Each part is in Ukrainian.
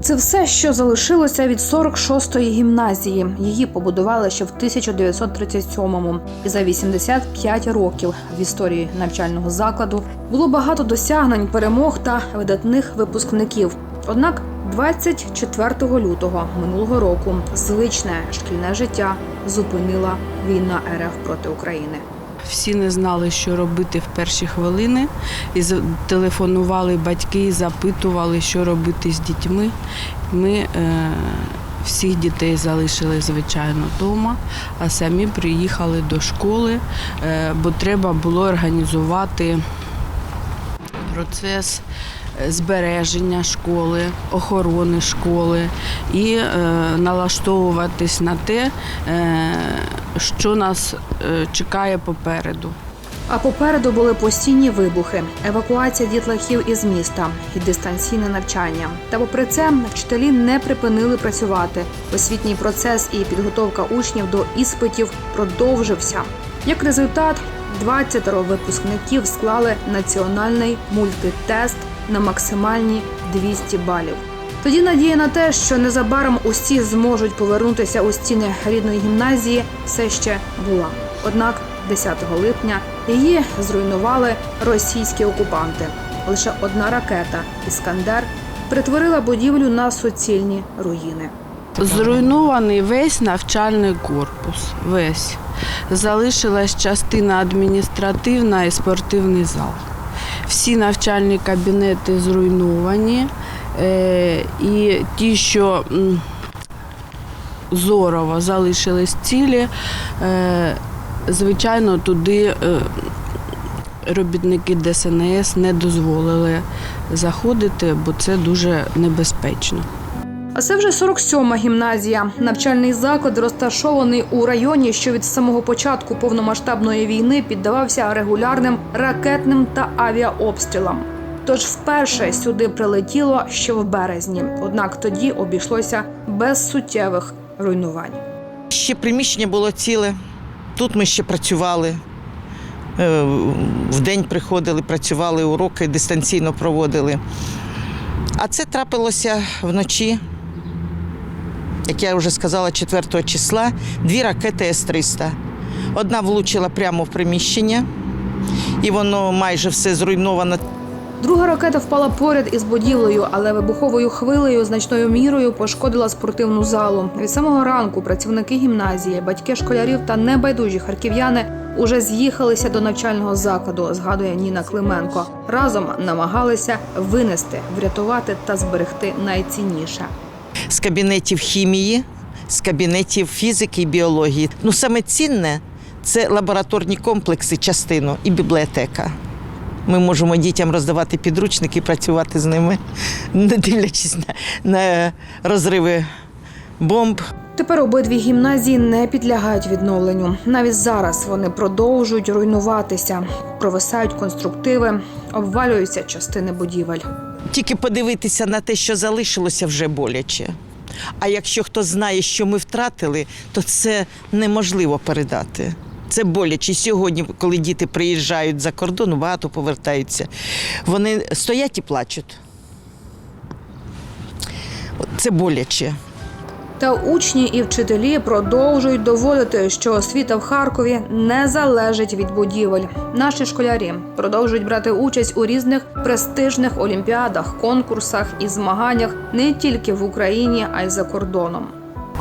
Це все, що залишилося від 46-ї гімназії. Її побудували ще в 1937-му. І за 85 років в історії навчального закладу було багато досягнень, перемог та видатних випускників. Однак 24 лютого минулого року звичне шкільне життя зупинила війна РФ проти України. Всі не знали, що робити в перші хвилини. І телефонували батьки і запитували, що робити з дітьми. Ми е, всіх дітей залишили, звичайно, вдома, а самі приїхали до школи, е, бо треба було організувати процес збереження школи, охорони школи і е, налаштовуватись на те, е, що нас е, чекає попереду. А попереду були постійні вибухи, евакуація дітлахів із міста і дистанційне навчання. Та попри це вчителі не припинили працювати. Освітній процес і підготовка учнів до іспитів продовжився. Як результат, 20 випускників склали національний мультитест на максимальні 200 балів. Тоді надія на те, що незабаром усі зможуть повернутися у стіни рідної гімназії, все ще була. Однак 10 липня її зруйнували російські окупанти. Лише одна ракета Іскандер перетворила будівлю на суцільні руїни. Зруйнований весь навчальний корпус. Весь. Залишилась частина адміністративна і спортивний зал. Всі навчальні кабінети зруйновані. Е, і ті, що зорово залишились цілі, е, звичайно, туди е, робітники ДСНС не дозволили заходити, бо це дуже небезпечно. А це вже 47-ма гімназія. Навчальний заклад розташований у районі, що від самого початку повномасштабної війни піддавався регулярним ракетним та авіаобстрілам. Тож вперше сюди прилетіло ще в березні. Однак тоді обійшлося без суттєвих руйнувань. Ще приміщення було ціле. Тут ми ще працювали. Е, В день приходили, працювали, уроки дистанційно проводили. А це трапилося вночі, як я вже сказала, 4 числа, дві ракети С-300. Одна влучила прямо в приміщення, і воно майже все зруйновано. Друга ракета впала поряд із будівлею, але вибуховою хвилею значною мірою пошкодила спортивну залу. Від самого ранку працівники гімназії, батьки школярів та небайдужі харків'яни уже з'їхалися до навчального закладу. Згадує Ніна Клименко. Разом намагалися винести, врятувати та зберегти найцінніше. З кабінетів хімії, з кабінетів фізики і біології. Ну, саме цінне це лабораторні комплекси, частину і бібліотека. Ми можемо дітям роздавати підручники, працювати з ними, не дивлячись на, на розриви бомб. Тепер обидві гімназії не підлягають відновленню. Навіть зараз вони продовжують руйнуватися, провисають конструктиви, обвалюються частини будівель. Тільки подивитися на те, що залишилося, вже боляче. А якщо хто знає, що ми втратили, то це неможливо передати. Це боляче. Сьогодні, коли діти приїжджають за кордон, багато повертаються. Вони стоять і плачуть. Це боляче. Та учні і вчителі продовжують доводити, що освіта в Харкові не залежить від будівель. Наші школярі продовжують брати участь у різних престижних олімпіадах, конкурсах і змаганнях не тільки в Україні, а й за кордоном.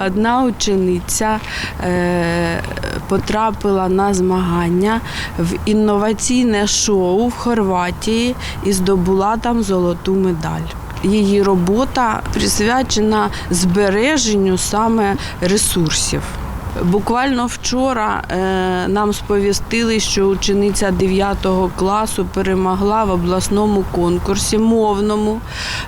Одна учениця е, потрапила на змагання в інноваційне шоу в Хорватії і здобула там золоту медаль. Її робота присвячена збереженню саме ресурсів. Буквально вчора е, нам сповістили, що учениця 9 класу перемогла в обласному конкурсі мовному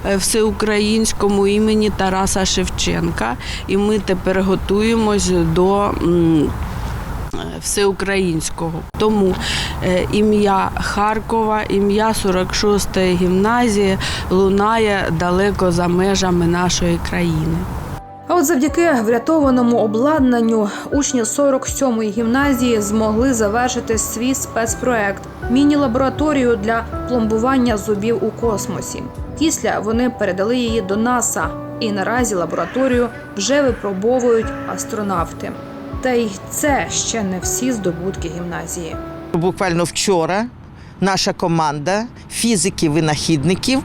е, всеукраїнському імені Тараса Шевченка. І ми тепер готуємось до. Е, Всеукраїнського тому е, ім'я Харкова, ім'я 46-ї гімназії лунає далеко за межами нашої країни. А от завдяки врятованому обладнанню учні 47-ї гімназії змогли завершити свій спецпроект міні-лабораторію для пломбування зубів у космосі. Після вони передали її до НАСА. І наразі лабораторію вже випробовують астронавти. Та й це ще не всі здобутки гімназії. Буквально вчора наша команда фізиків-винахідників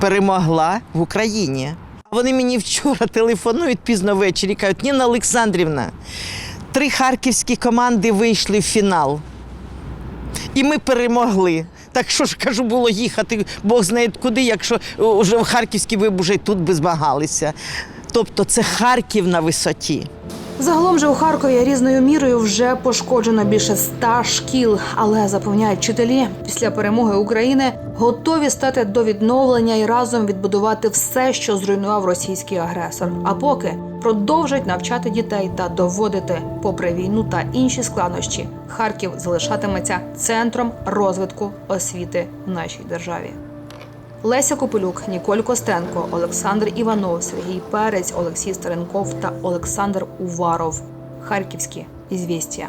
перемогла в Україні. Вони мені вчора телефонують пізно ввечері, кажуть, Ніна Олександрівна, три харківські команди вийшли в фінал. І ми перемогли. Так що ж кажу, було їхати, Бог знає куди, якщо вже в Харківській ви б уже тут би змагалися. Тобто це Харків на висоті. Загалом же у Харкові різною мірою вже пошкоджено більше ста шкіл, але запевняють вчителі після перемоги України готові стати до відновлення і разом відбудувати все, що зруйнував російський агресор. А поки продовжать навчати дітей та доводити, попри війну та інші складнощі, Харків залишатиметься центром розвитку освіти в нашій державі. Леся Копилюк, Ніколь Костенко, Олександр Іванов, Сергій Перець, Олексій Старенков та Олександр Уваров. Харківські ізвістія.